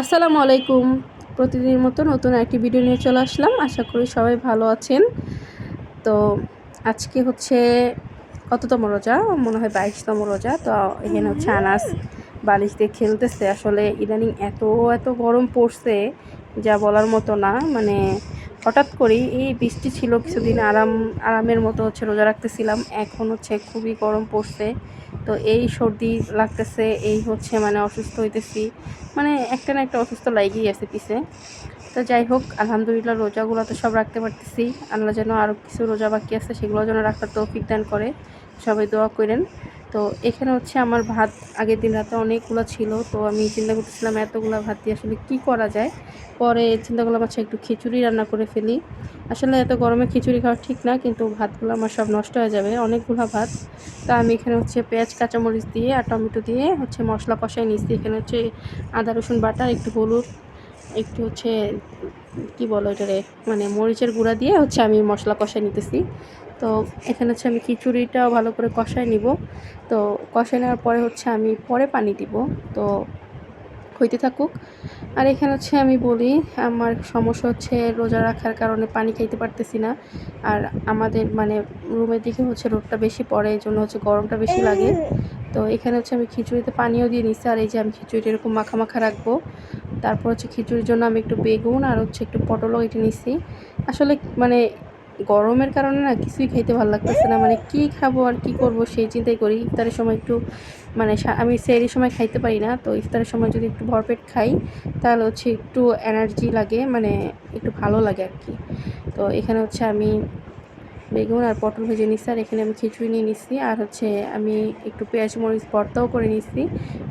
আসসালামু আলাইকুম। প্রতিদিনের মতো নতুন একটি ভিডিও নিয়ে চলে আসলাম। আশা করি সবাই ভালো আছেন। তো আজকে হচ্ছে কততম রোজা? মনে হয় বাইশতম রোজা। তো এখানে হচ্ছে আনাস বালিশ দিয়ে খেলতেছে। আসলে ইদানিং এত এত গরম পড়ছে, যা বলার মতো না। মানে হঠাৎ করেই এই বৃষ্টি ছিল, কিছুদিন আরাম, আরামের মতো হচ্ছে রোজা রাখতেছিলাম। এখন হচ্ছে খুবই গরম পড়ছে। তো এই সর্দি লাগতেছে, এই হচ্ছে মানে অসুস্থ হইতেছি। মানে একটা না একটা অসুস্থ লাগেই আছে পিছে। তো যাই হোক, আলহামদুলিল্লাহ রোজাগুলো তো সব রাখতে পারতেছি। আল্লাহ যেন আরও কিছু রোজা বাকি আছে সেগুলো যেন রাখার তৌফিক দান করে। সবাই দোয়া করেন। তো এখানে হচ্ছে আমার ভাত আগের দিন রাতে অনেকগুলো ছিল, তো আমি চিন্তা করতেছিলাম এতগুলো ভাত দিয়ে আসলে কী করা যায়। পরে চিন্তা করলাম আচ্ছা একটু খিচুড়ি রান্না করে ফেলি। আসলে এত গরমে খিচুড়ি খাওয়া ঠিক না, কিন্তু ভাতগুলো আমার সব নষ্ট হয়ে যাবে, অনেকগুলো ভাত। তা আমি এখানে হচ্ছে পেঁয়াজ, কাঁচামরিচ দিয়ে আর টমেটো দিয়ে হচ্ছে মশলা কষাই নিচ্ছি এখানে হচ্ছে আদা, রসুন বাটা, একটু হলুদ, একটু হচ্ছে কি বলো এটারে মানে মরিচের গুঁড়া দিয়ে হচ্ছে আমি মশলা কষাই নিতেছি। তো এখানে হচ্ছে আমি খিচুড়িটাও ভালো করে কষাই নিব। তো কষাই নেওয়ার পরে হচ্ছে আমি পরে পানি দিব। তো হইতে থাকুক। আর এখানে হচ্ছে আমি বলি, আমার সমস্যা হচ্ছে রোজা রাখার কারণে পানি খাইতে পারতেছি না। আর আমাদের মানে রুমের দিকে হচ্ছে রোদটা বেশি পড়ে এই জন্য হচ্ছে গরমটা বেশি লাগে। তো এখানে হচ্ছে আমি খিচুড়িতে পানিও দিয়ে নিচ্ছি আর এই যে আমি খিচুড়িটা এরকম মাখা মাখা রাখব। তারপর হচ্ছে খিচুড়ির জন্য আমি একটু বেগুন আর হচ্ছে একটু পটলও এটে নিচ্ছি আসলে মানে গরমের কারণে না কিছুই খাইতে ভালো লাগতেছে না। মানে কি খাব আর কি করব সেই চিন্তাই করি। ইফতারের সময় একটু মানে আমি সেই সময় খাইতে পারি না। তো ইফতারের সময় যদি একটু ভরপেট খাই, তাহলে হচ্ছে একটু এনার্জি লাগে মানে একটু ভালো লাগে আর কি। তো এখানে হচ্ছে আমি বেগুন আর পটল ভেজে নিচ্ছি আর এখানে আমি খিচুড়ি নিয়ে নিচ্ছি আর হচ্ছে আমি একটু পেঁয়াজ মরিচ ভর্তাও করে নিচ্ছি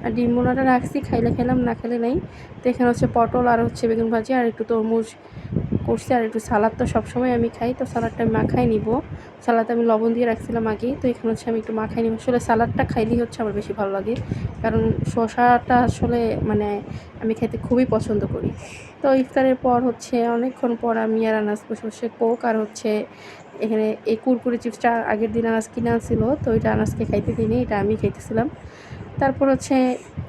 আর ডিম বোনাটা রাখছি, খাইলে খেলাম, না খেলে নেই। তো এখানে হচ্ছে পটল আর হচ্ছে বেগুন ভাজি আর একটু তরমুজ করছি আর একটু সালাদ তো সবসময় আমি খাই। তো সালাদটা আমি মাখাই নিব। সালাদ আমি লবণ দিয়ে রাখছিলাম আগে। তো এখানে হচ্ছে আমি একটু মাখাই নিব। আসলে সালাদটা খাইলেই হচ্ছে আমার বেশি ভালো লাগে। কারণ শশাটা আসলে মানে আমি খেতে খুবই পছন্দ করি। তো ইফতারের পর হচ্ছে অনেকক্ষণ পর আমি আর আনাজ বসে বসে কোক আর হচ্ছে এখানে এই কুরকুরি চিপসটা আগের দিন আনাজ কিনে আনছিল, তো ওইটা আনাজকে খাইতে দিইনি, এটা আমি খাইতেছিলাম। তারপর হচ্ছে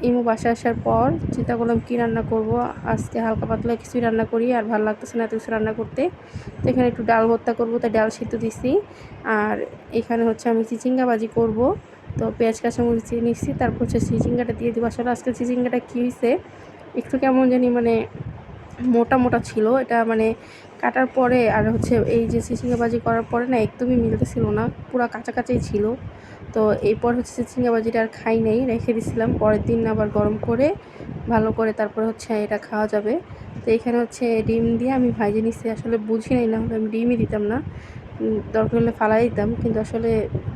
ইমু বাসা আসার পর চিন্তা করলাম, কী রান্না করব? আজকে হালকা পাতলা কিছুই রান্না করি, আর ভালো লাগতেছে না এত কিছু রান্না করতে। তো এখানে একটু ডাল ভর্তা করব, তাই ডাল সিদ্ধ দিছি। আর এখানে হচ্ছে আমি চিচিঙ্গা বাজি করব। তো পেঁয়াজ, কাঁচামরিচ নিচ্ছি তারপর হচ্ছে চিচিঙ্গাটা দিয়ে দিব আসলে আজকে চিচিঙ্গাটা কী হয়েছে একটু কেমন জানি মানে মোটা মোটা ছিল। এটা মানে কাটার পরে আর হচ্ছে এই যে সিসিঙ্গাবাজি করার পরে না একদমই মিলতেছিল না, পুরো কাছাকাছিই ছিল। তো এরপর হচ্ছে সিসিঙ্গাবাজিটা আর খাই নাই, রেখে দিছিলাম। পরের দিন আবার গরম করে ভালো করে তারপরে হচ্ছে এটা খাওয়া যাবে। তো এখানে হচ্ছে ডিম দিয়ে আমি ভাইজে নিচ্ছি আসলে বুঝি নাই, না হলে আমি ডিমই দিতাম না। দরকার হলে ফালাই দিতাম, কিন্তু আসলে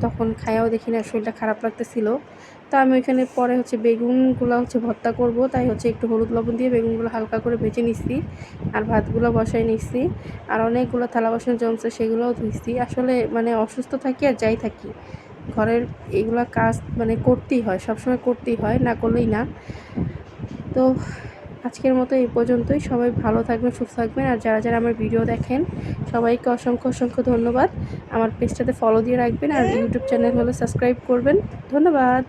তখন খায়াও দেখি না, শরীরটা খারাপ লাগতেছিল। তা আমি ওইখানে পরে হচ্ছে বেগুনগুলো হচ্ছে ভর্তা করব, তাই হচ্ছে একটু হলুদ লবণ দিয়ে বেগুনগুলো হালকা করে ভেজে নিচ্ছি আর ভাতগুলো বসাই নিচ্ছি আর অনেকগুলো থালা বাসন জমছে সেগুলোও ধুইছি। আসলে মানে অসুস্থ থাকি আর যাই থাকি। ঘরের এগুলো কাজ মানে করতেই হয়, সবসময় করতেই হয়, না করলেই না। তো আজকের মতো এই পর্যন্তই। সবাই ভালো থাকবেন, সুস্থ থাকবেন। আর যারা যারা আমার ভিডিও দেখেন সবাইকে অসংখ্য অসংখ্য ধন্যবাদ। আমার পেজটাতে ফলো দিয়ে রাখবেন আর ইউটিউব চ্যানেল হলে সাবস্ক্রাইব করবেন। ধন্যবাদ।